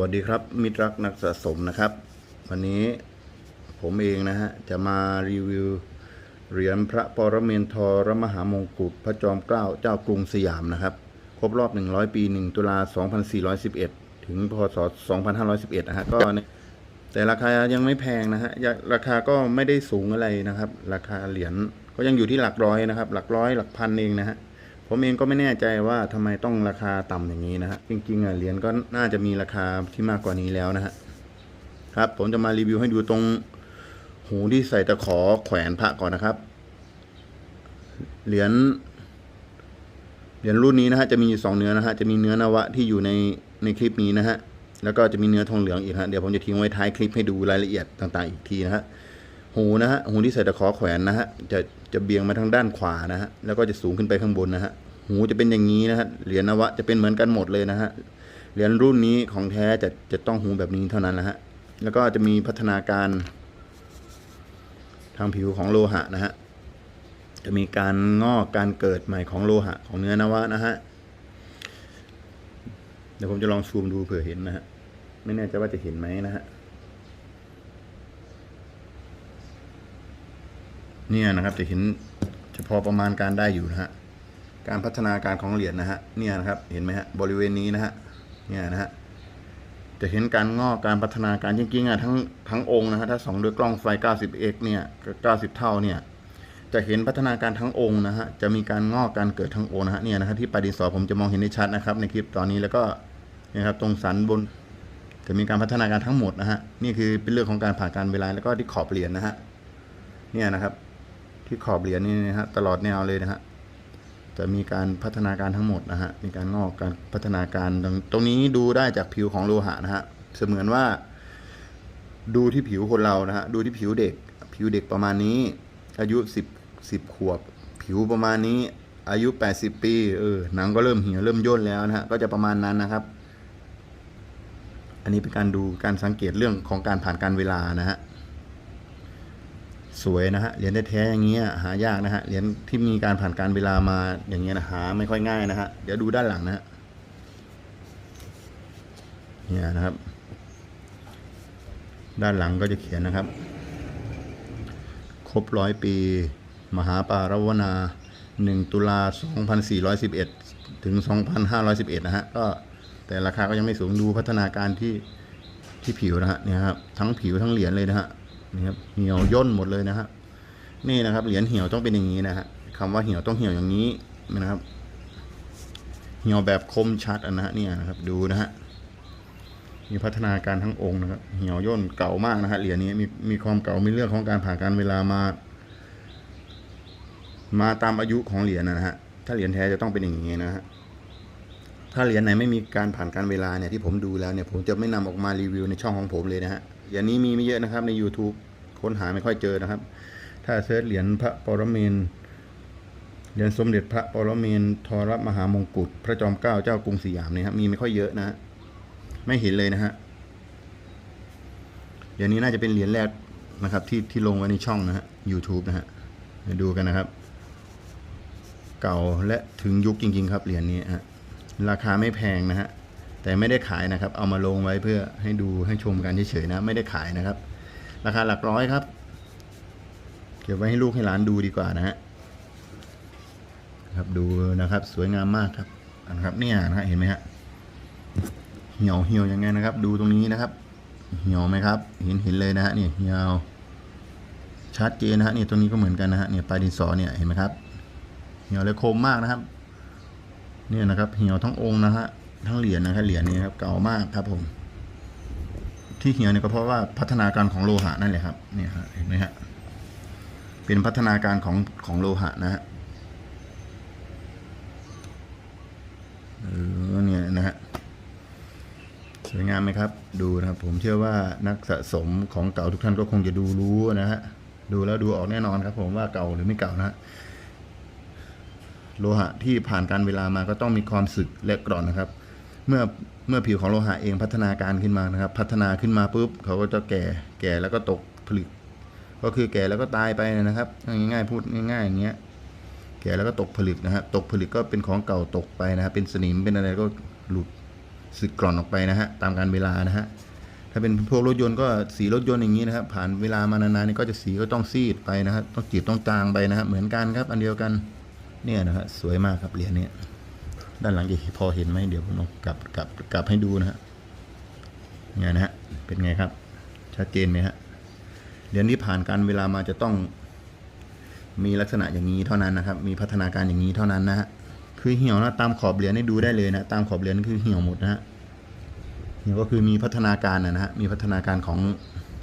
วัสดีครับ มิตรรักนักสะสมนะครับ วันนี้ผมเองนะฮะ จะมารีวิวเหรียญพระปรเมนทรมหามงกุฎพระจอมเกล้าเจ้ากรุงสยามนะครับ ครบรอบ 100 ปี 1 ตุลา 2411 ถึงพศ 2511 นะฮะ ก็ในแต่ราคายังไม่แพงนะฮะ ราคาก็ไม่ได้สูงอะไรนะครับ ราคาเหรียญก็ยังอยู่ที่หลักร้อยนะครับ หลักร้อยหลักพันเองนะฮะ ผมเองก็ไม่แน่ใจว่าทำไมต้องราคาต่ำอย่างนี้นะฮะจริงๆอะเหรียญก็น่าจะมีราคาที่มากกว่านี้แล้วนะฮะครับ ผมจะมารีวิวให้ดูตรงหูที่ใส่ตะขอแขวนพระก่อนนะครับเหรียญเหรียญรุ่นนี้นะฮะจะมีอยู่สองเนื้อนะฮะจะมีเนื้อนวะที่อยู่ในในคลิปนี้นะฮะแล้วก็จะมีเนื้อทองเหลืองอีกฮะเดี๋ยวผมจะทิ้งไว้ท้ายคลิปให้ดูรายละเอียดต่างๆอีกทีนะฮะ หูนะฮะหูที่ใส่ตะขอแขวนนะฮะจะจะเบี่ยงมาทางด้านขวานะฮะแล้วก็จะสูงขึ้นไปข้างบนนะฮะหูจะเป็นอย่างนี้นะฮะเหรียญนวะจะเป็นเหมือนกันหมดเลยนะฮะเหรียญรุ่นนี้ของแท้จะจะต้องหูแบบนี้เท่านั้นนะฮะแล้วก็จะมีพัฒนาการ ทางผิวของโลหะนะฮะจะมีการงอกการเกิดใหม่ของโลหะ ของเนื้อนวะนะฮะเดี๋ยวผมจะลองซูมดูเผื่อเห็นนะฮะไม่แน่ใจว่าจะเห็นไหมนะฮะ เนี่ยนะครับจะเห็นเฉพาะประมาณการได้อยู่นะฮะการพัฒนาการของเหรียญนะฮะเนี่ยนะครับเห็นไหมฮะบริเวณนี้นะฮะเนี่ยนะฮะจะเห็นการงอกการพัฒนาการจริงๆอะทั้งทั้งองค์นะฮะถ้าสองด้วยกล้องไฟ 90x เนี่ย 90 เท่าเนี่ยจะเห็นพัฒนาการทั้งองค์นะฮะจะมีการงอกการเกิดทั้งองค์นะฮะเนี่ยนะครับที่ปลายดินสอผมจะมองเห็นได้ชัดนะครับ ในคลิปตอนนี้แล้วก็เนี่ยครับตรงสันบนจะมีการพัฒนาการทั้งหมดนะฮะนี่คือเป็นเรื่องของการผ่านการเวลาแล้วก็ที่ขอบเหรียญนะฮะเนี่ยนะครับ ที่ขอบเหรียญนี่นะฮะตลอดแนวเลยนะฮะจะมีการพัฒนาการทั้งหมดนะฮะมีการงอกการพัฒนาการตรงตรงนี้ดูได้จากผิวของโลหะนะฮะเสมือนว่า ดูที่ผิวคนเรานะฮะดูที่ผิวเด็ก ผิวเด็กประมาณนี้ อายุสิบสิบขวบ ผิวประมาณนี้อายุแปดสิบปี เออ หนังก็เริ่มเหี่ยว เริ่มย่นแล้วนะฮะ ก็จะประมาณนั้นนะครับ อันนี้เป็นการดูการสังเกตเรื่องของการผ่านการเวลานะฮะ สวยนะฮะเหรียญแท้ๆอย่างเงี้ยหายากนะฮะเหรียญที่มีการผ่านการเวลามาอย่างเงี้ยนะหาไม่ค่อยง่ายนะฮะเดี๋ยวดูด้านหลังนะฮะเนี่ยนะครับ ด้านหลังก็จะเขียนนะครับ ครบร้อยปี มหาปารวนาหนึ่งตุลาสองพันสี่ร้อยสิบเอ็ดถึงสองพันห้าร้อยสิบเอ็ดนะฮะก็แต่ราคาก็ยังไม่สูงดูพัฒนาการที่ที่ผิวนะฮะเนี่ยครับทั้งผิวทั้งเหรียญเลยนะฮะ นี่ครับเหี่ยวย่นหมดเลยนะฮะนี่นะครับเหรียญเหี่ยวต้องเป็นอย่างนี้นะฮะคำว่าเหี่ยวต้องเหี่ยวอย่างนี้นะครับ เหี่ยวแบบคมชัดอันนะฮะเนี่ยนะครับ ดูนะฮะมีพัฒนาการทั้งองค์นะครับ เหี่ยวย่นเก่ามากนะฮะเหรียญนี้มีมีความเก่ามีเรื่องของการผ่านการเวลามา มาตามอายุของเหรียญนะฮะถ้าเหรียญแท้จะต้องเป็นอย่างนี้นะฮะถ้าเหรียญไหนไม่มีการผ่านการเวลาเนี่ยที่ผมดูแล้วเนี่ยผมจะไม่นำออกมารีวิวในช่องของผมเลยนะฮะ เหรียญนี้มีไม่เยอะนะครับใน YouTube ค้นหาไม่ค่อยเจอนะครับ ถ้าเซิร์ชเหรียญพระปรเมนเหรียญสมเด็จพระปรเมนทรมหามงกุฎพระจอมเกล้าเจ้ากรุงสยามเนี่ยครับมีไม่ค่อยเยอะนะฮะไม่เห็นเลยนะฮะเหรียญนี้น่าจะเป็นเหรียญแรกนะครับ ที่ที่ลงไว้ในช่องนะฮะ YouTube นะฮะมาดูกันนะครับ เก่าและถึงยุคจริง ๆ ครับเหรียญนี้ฮะราคาไม่แพงนะฮะ แต่ไม่ได้ขายนะครับ เอามาลงไว้เพื่อให้ดูให้ชมกันเฉยๆนะ ไม่ได้ขายนะครับ ราคาหลักร้อยครับ เก็บไว้ให้ลูกให้หลานดูดีกว่านะฮะครับดูนะครับสวยงามมากครับนะครับเนี่ยนะฮะเห็นไหมฮะเหี่ยวเหี่ยวยังไงนะครับ ดูตรงนี้นะครับ เหี่ยวไหมครับ เห็นเห็นเลยนะฮะเนี่ยเหี่ยวชัดเจนนะฮะเนี่ยตรงนี้ก็เหมือนกันนะฮะเนี่ยปลายดินสอเนี่ยเห็นไหมครับ เหี่ยวเลยคมมากนะครับ เนี่ยนะครับ เหี่ยวทั้งองค์นะฮะ ทั้งเหรียญนะครับเหรียญนี้ครับเก่ามากครับผม ที่เหี่ยวเนี่ยก็เพราะว่าพัฒนาการของโลหะนั่นแหละครับเนี่ยฮะเห็นไหมฮะเป็นพัฒนาการของของโลหะนะฮะเออเนี่ยนะฮะสวยงามไหมครับ ดูนะครับ ผมเชื่อว่านักสะสมของเก่าทุกท่านก็คงจะดูรู้นะฮะดูแล้วดูออกแน่นอนครับ ผมว่าเก่าหรือไม่เก่านะฮะโลหะที่ผ่านการเวลามาก็ต้องมีความสึกและกร่อนนะครับ เมื่อเมื่อผิวของโลหะเองพัฒนาการขึ้นมานะครับ พัฒนาขึ้นมาปุ๊บเขาก็จะแก่แก่แล้วก็ตกผลึก ก็คือแก่แล้วก็ตายไปนะครับ ง่ายๆพูดง่ายๆอย่างเงี้ยแก่แล้วก็ตกผลึกนะครับตกผลึกก็เป็นของเก่าตกไปนะครับเป็นสนิมเป็นอะไรก็หลุดสึกกร่อนออกไปนะฮะตามการเวลานะฮะถ้าเป็นพวกรถยนต์ก็สีรถยนต์อย่างนี้นะครับ ผ่านเวลามานานๆนี่ก็จะสีก็ต้องซีดไปนะครับต้องจืดต้องจางไปนะฮะเหมือนกันครับ อันเดียวกันเนี่ยนะฮะสวยมากครับเหรียญเนี้ย ด้านหลังจะพอเห็นไหมเดี๋ยวผมลองกลับกลับกลับให้ดูนะฮะเนี่ยนะฮะเป็นไงครับ ชัดเจนไหมฮะเหรียญที่ผ่านการเวลามาจะต้องมีลักษณะอย่างนี้เท่านั้นนะครับ มีพัฒนาการอย่างนี้เท่านั้นนะฮะคือเหี่ยวนะตามขอบเหรียญให้ดูได้เลยนะตามขอบเหรียญนี่คือเหี่ยวหมดนะฮะเหี่ยวก็คือมีพัฒนาการนะฮะมีพัฒนาการของ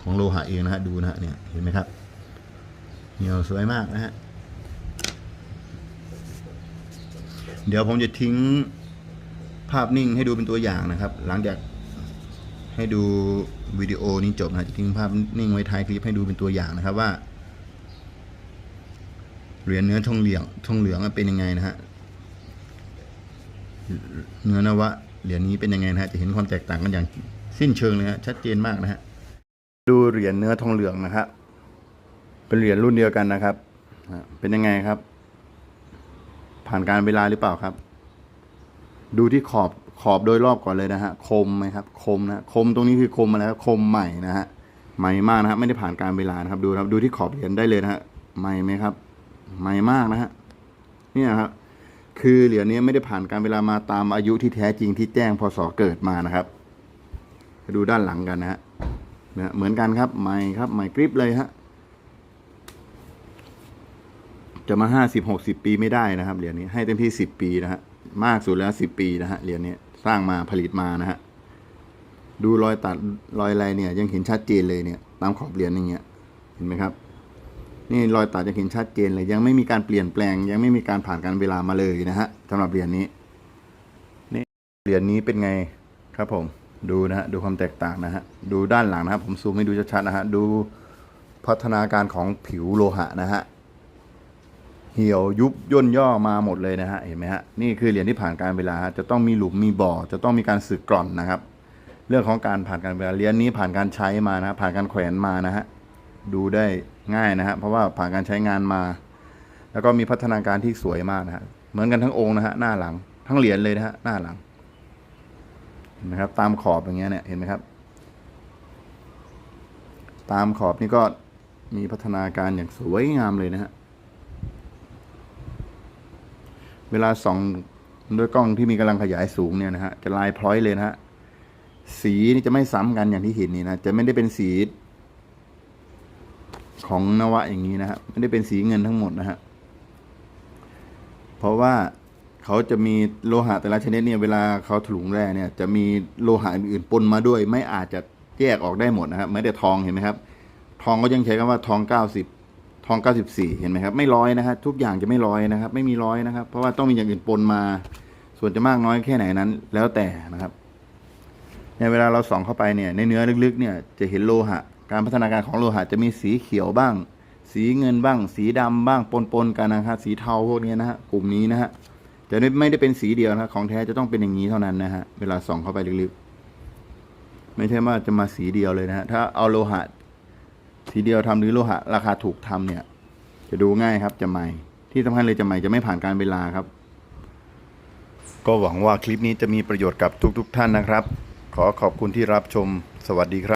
ของโลหะเองนะฮะดูนะฮะเนี่ยเห็นไหมครับเหี่ยวสวยมากนะฮะ เดี๋ยวผมจะทิ้งภาพนิ่งให้ดูเป็นตัวอย่างนะครับ หลังจากให้ดูวิดีโอนี้จบนะจะทิ้งภาพนิ่งไว้ท้ายคลิปให้ดูเป็นตัวอย่างนะครับว่าเหรียญเนื้อทองเหลืองทองเหลืองเป็นยังไงนะฮะเนื้อนวะเหรียญนี้เป็นยังไงนะฮะจะเห็นความแตกต่างกันอย่างสิ้นเชิงเลยฮะชัดเจนมากนะฮะดูเหรียญเนื้อทองเหลืองนะครับเป็นเหรียญรุ่นเดียวกันนะครับเป็นยังไงครับ ผ่านการเวลาหรือเปล่าครับ ดูที่ขอบขอบโดยรอบก่อนเลยนะฮะคมไหมครับ คมนะคมตรงนี้คือคมอะไรครับคมใหม่นะฮะใหม่มากนะฮะไม่ได้ผ่านการเวลานะครับ ดูครับดูที่ขอบเหรียญได้เลยนะฮะใหม่ไหมครับ ใหม่มากนะฮะเนี่ยครับคือเหรียญนี้ไม่ได้ผ่านการเวลามาตามอายุที่แท้จริงที่แจ้งพศเกิดมานะครับดูด้านหลังกันนะฮะนะฮะเหมือนกันครับใหม่ครับใหม่กริปเลยฮะ จะมาห้าสิบหกสิบปีไม่ได้นะครับเหรียญนี้ให้เต็มที่สิบปีนะฮะมากสุดแล้วสิบปีนะฮะเหรียญนี้สร้างมาผลิตมานะฮะดูรอยตัดรอยอะไรเนี่ย ยังเห็นชัดเจนเลยเนี่ย ตามขอบเหรียญอย่างเงี้ยเห็นไหมครับ นี่รอยตัดจะเห็นชัดเจนเลยยังไม่มีการเปลี่ยนแปลง ยังไม่มีการผ่านการเวลามาเลยนะฮะสำหรับเหรียญนี้นี่เหรียญนี้เป็นไงครับผมดูนะฮะดูความแตกต่างนะฮะดูด้านหลังนะครับ ผมซูมให้ดูชัดๆนะฮะดูพัฒนาการของผิวโลหะนะฮะ เหี่ยวยุบย่นย่อมาหมดเลยนะฮะเห็นไหมฮะนี่คือเหรียญที่ผ่านการเวลาจะต้องมีหลุมมีบ่อ จะต้องมีการสึกกร่อนนะครับ เรื่องของการผ่านการเวลาเหรียญนี้ผ่านการใช้มานะผ่านการแขวนมานะฮะดูได้ง่ายนะฮะเพราะว่าผ่านการใช้งานมา แล้วก็มีพัฒนาการที่สวยมากนะฮะเหมือนกันทั้งองค์นะฮะหน้าหลัง ทั้งเหรียญเลยนะฮะหน้าหลังเห็นไหมครับ ตามขอบอย่างเงี้ยเนี่ยเห็นไหมครับ ตามขอบนี่ก็มีพัฒนาการอย่างสวยงามเลยนะฮะ เวลาส่องด้วยกล้องที่มีกำลังขยายสูงเนี่ยนะฮะจะลายพร้อยเลยนะฮะสีนี่จะไม่ซ้ำกันอย่างที่เห็นนี่นะจะไม่ได้เป็นสี ของนวะอย่างนี้นะฮะไม่ได้เป็นสีเงินทั้งหมดนะฮะเพราะว่าเขาจะมีโลหะแต่ละชนิดเนี่ยเวลาเขาถลุงแร่เนี่ย จะมีโลหะอื่นๆปนมาด้วย ไม่อาจจะแยกออกได้หมดนะครับไม่แต่ทองเห็นไหมครับ ทองก็ยังใช้คำว่าทองเก้าสิบ ทองเก้าสิบสี่เห็นไหมครับ ไม่ร้อยนะฮะทุกอย่างจะไม่ร้อยนะครับ ไม่มีร้อยนะครับ เพราะว่าต้องมีอย่างอื่นปนมา ส่วนจะมากน้อยแค่ไหนนั้น แล้วแต่นะครับในเวลาเราส่องเข้าไปเนี่ย ในเนื้อลึกๆ เนี่ยจะเห็นโลหะ การพัฒนาการของโลหะจะมีสีเขียวบ้าง สีเงินบ้าง สีดำบ้างปนๆกันนะครับสีเทาพวกนี้นะฮะกลุ่มนี้นะฮะจะไม่ได้เป็นสีเดียวนะของแท้จะต้องเป็นอย่างนี้เท่านั้นนะฮะเวลาส่องเข้าไปลึกๆ ไม่ใช่ว่าจะมาสีเดียวเลยนะฮะถ้าเอาโลหะ ทีเดียวทำหรือโลหะราคาถูกทำเนี่ย จะดูง่ายครับจะใหม่ ที่สำคัญเลยจะใหม่จะไม่ผ่านการเวลาครับ ก็หวังว่าคลิปนี้จะมีประโยชน์กับทุกๆทท่านนะครับ ขอขอบคุณที่รับชมสวัสดีครับ